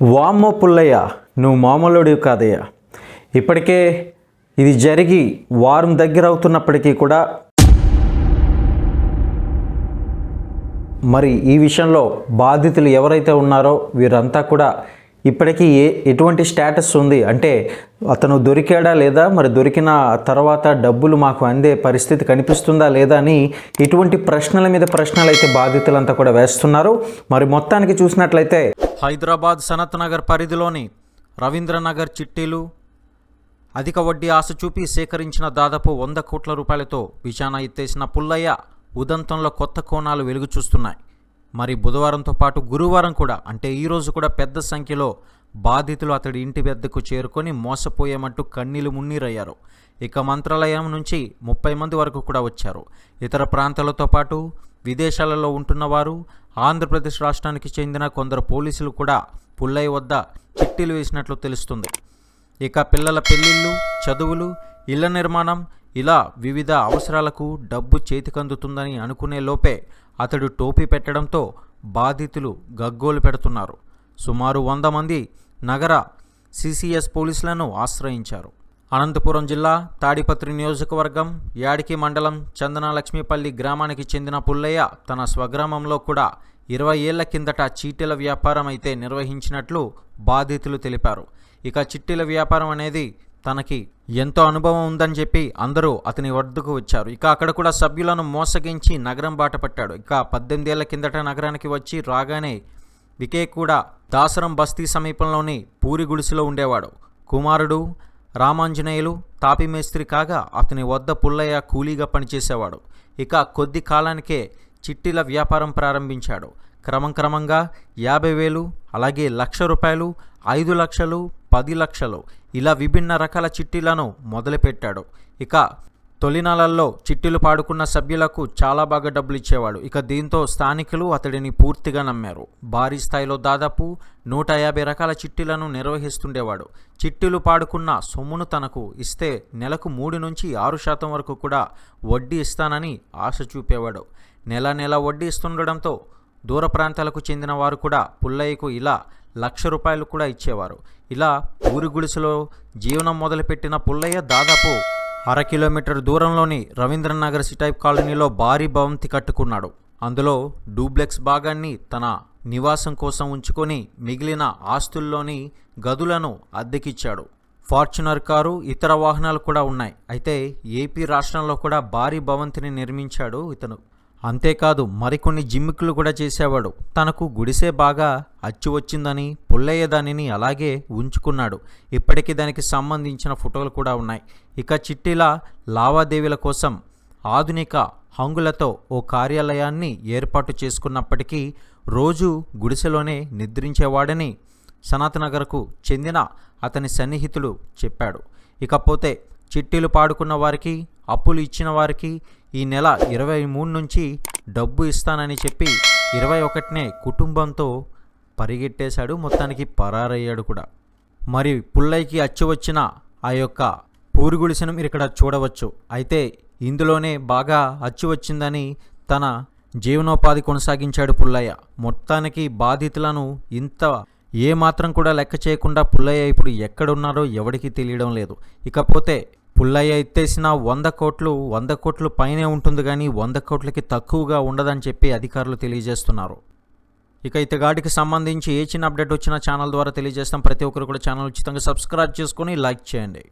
వామ్మో పుల్లయ్య నువ్వు మామూలుడివి కాదయ్యా. ఇప్పటికే ఇది జరిగి వారం దగ్గర అవుతున్నప్పటికీ కూడా మరి ఈ విషయంలో బాధితులు ఎవరైతే ఉన్నారో వీరంతా కూడా ఇప్పటికీ ఏ ఎటువంటి స్టేటస్ ఉంది? అంటే అతను దొరికాడా లేదా? మరి దొరికిన తర్వాత డబ్బులు మాకు అందే పరిస్థితి కనిపిస్తుందా లేదా అని ఇటువంటి ప్రశ్నల మీద ప్రశ్నలు అయితే బాధితులంతా కూడా వేస్తున్నారు. మరి మొత్తానికి చూసినట్లయితే హైదరాబాద్ సనత్ నగర్ పరిధిలోని రవీంద్రనగర్ చిట్టీలు అధిక వడ్డీ ఆశ చూపి సేకరించిన దాదాపు వంద కోట్ల రూపాయలతో విచారణ ఎత్తేసిన పుల్లయ్య ఉదంతంలో కొత్త కోణాలు వెలుగు చూస్తున్నాయి. మరి బుధవారంతో పాటు గురువారం కూడా అంటే ఈరోజు కూడా పెద్ద సంఖ్యలో బాధితులు అతడి ఇంటి వద్దకు చేరుకొని మోసపోయేమంటూ కన్నీలు మున్నీరయ్యారు. ఇక మంత్రాలయం నుంచి ముప్పై మంది వరకు కూడా వచ్చారు. ఇతర ప్రాంతాలతో పాటు విదేశాలలో ఉంటున్నవారు ఆంధ్రప్రదేశ్ రాష్ట్రానికి చెందిన కొందరు పోలీసులు కూడా పుల్లయ్య వద్ద చిట్టీలు వేసినట్లు తెలుస్తుంది. ఇక పిల్లల పెళ్ళిళ్ళు చదువులు ఇళ్ళ నిర్మాణం ఇలా వివిధ అవసరాలకు డబ్బు చేతికందుతుందని అనుకునే లోపే అతడు టోపీ పెట్టడంతో బాధితులు గగ్గోలు పెడుతున్నారు. సుమారు వంద మంది నగర సిసిఎస్ పోలీసులను ఆశ్రయించారు. అనంతపురం జిల్లా తాడిపత్రి నియోజకవర్గం యాడికి మండలం చందనలక్ష్మీపల్లి గ్రామానికి చెందిన పుల్లయ్య తన స్వగ్రామంలో కూడా ఇరవై ఏళ్ళ కిందట చీటీల వ్యాపారం అయితే నిర్వహించినట్లు బాధితులు తెలిపారు. ఇక చిట్టీల వ్యాపారం అనేది తనకి ఎంతో అనుభవం ఉందని చెప్పి అందరూ అతని వద్దకు వచ్చారు. ఇక అక్కడ కూడా సభ్యులను మోసగించి నగరం బాట పట్టాడు. ఇక పద్దెనిమిదేళ్ళ కిందట నగరానికి వచ్చి రాగానే వికే కూడా దాసరం బస్తీ సమీపంలోని పూరి గుడిసెలో ఉండేవాడు. కుమారుడు రామాంజనేయులు తాపి మేస్త్రి కాగా అతని వద్ద పుల్లయ్య కూలీగా పనిచేసేవాడు. ఇక కొద్ది కాలానికే చిట్టీల వ్యాపారం ప్రారంభించాడు. క్రమం క్రమంగా యాభై వేలు అలాగే లక్ష రూపాయలు ఐదు లక్షలు పది లక్షలు ఇలా విభిన్న రకాల చిట్టీలను మొదలుపెట్టాడు. ఇక తొలినాలల్లో చిట్టీలు పాడుకున్న సభ్యులకు చాలా బాగా డబ్బులు ఇచ్చేవాడు ఇక దీంతో స్థానికులు అతడిని పూర్తిగా నమ్మారు. భారీ స్థాయిలో దాదాపు నూట యాభై రకాల చిట్టీలను నిర్వహిస్తుండేవాడు. చిట్టీలు పాడుకున్న సొమ్మును తనకు ఇస్తే నెలకు మూడు నుంచి ఆరు శాతం వరకు కూడా వడ్డీ ఇస్తానని ఆశ చూపేవాడు. నెల నెల వడ్డీ ఇస్తుండడంతో దూర ప్రాంతాలకు చెందిన వారు కూడా పుల్లయ్యకు ఇలా లక్ష రూపాయలు కూడా ఇచ్చేవారు. ఇలా ఊరి గుడిసెలో జీవనం మొదలుపెట్టిన పుల్లయ్య దాదాపు అర కిలోమీటర్ దూరంలోని రవీంద్రనగర్ సిటైప్ కాలనీలో భారీ భవంతి కట్టుకున్నాడు. అందులో డూప్లెక్స్ భాగాన్ని తన నివాసం కోసం ఉంచుకొని మిగిలిన ఆస్తుల్లోని గదులను అద్దెకిచ్చాడు. ఫార్చునర్ కారు ఇతర వాహనాలు కూడా ఉన్నాయి. అయితే ఏపీ రాష్ట్రంలో కూడా భారీ భవంతిని నిర్మించాడు ఇతను. అంతేకాదు మరికొన్ని జిమ్మిక్లు కూడా చేసేవాడు. తనకు గుడిసే బాగా అచ్చు వచ్చిందని పుల్లయ్య దానిని అలాగే ఉంచుకున్నాడు. ఇప్పటికీ దానికి సంబంధించిన ఫోటోలు కూడా ఉన్నాయి. ఇక చిట్టిల లావాదేవీల కోసం ఆధునిక హంగులతో ఓ కార్యాలయాన్ని ఏర్పాటు చేసుకున్నప్పటికీ రోజు గుడిసెలోనే నిద్రించేవాడని సనాతనగర్కు చెందిన అతని సన్నిహితుడు చెప్పాడు. ఇకపోతే చిట్టీలు పాడుకున్న వారికి అప్పులు ఇచ్చిన వారికి ఈ నెల ఇరవై మూడు నుంచి డబ్బు ఇస్తానని చెప్పి ఇరవై ఒకటినే కుటుంబంతో పరిగెట్టేశాడు. మొత్తానికి పరారయ్యాడు కూడా. మరి పుల్లయ్యకి అచ్చు వచ్చిన ఆ యొక్క పూరుగుడిసెను మీరు ఇక్కడ చూడవచ్చు. అయితే ఇందులోనే బాగా అచ్చు వచ్చిందని తన జీవనోపాధి కొనసాగించాడు పుల్లయ్య. మొత్తానికి బాధితులను ఇంత ఏ మాత్రం కూడా లెక్క చేయకుండా పుల్లయ్య ఇప్పుడు ఎక్కడున్నారో ఎవడికి తెలియడం లేదు. ఇకపోతే పుల్లయ్య ఎత్తేసిన వంద కోట్లు వంద కోట్లు పైనే ఉంటుంది కానీ వంద కోట్లకి తక్కువగా ఉండదని చెప్పి అధికారులు తెలియజేస్తున్నారు. ఇక ఇతగాడికి సంబంధించి ఏ చిన్న అప్డేట్ వచ్చినా ఛానల్ ద్వారా తెలియజేస్తాం. ప్రతి ఒక్కరు కూడా ఛానల్ ఉచితంగా సబ్స్క్రైబ్ చేసుకొని లైక్ చేయండి.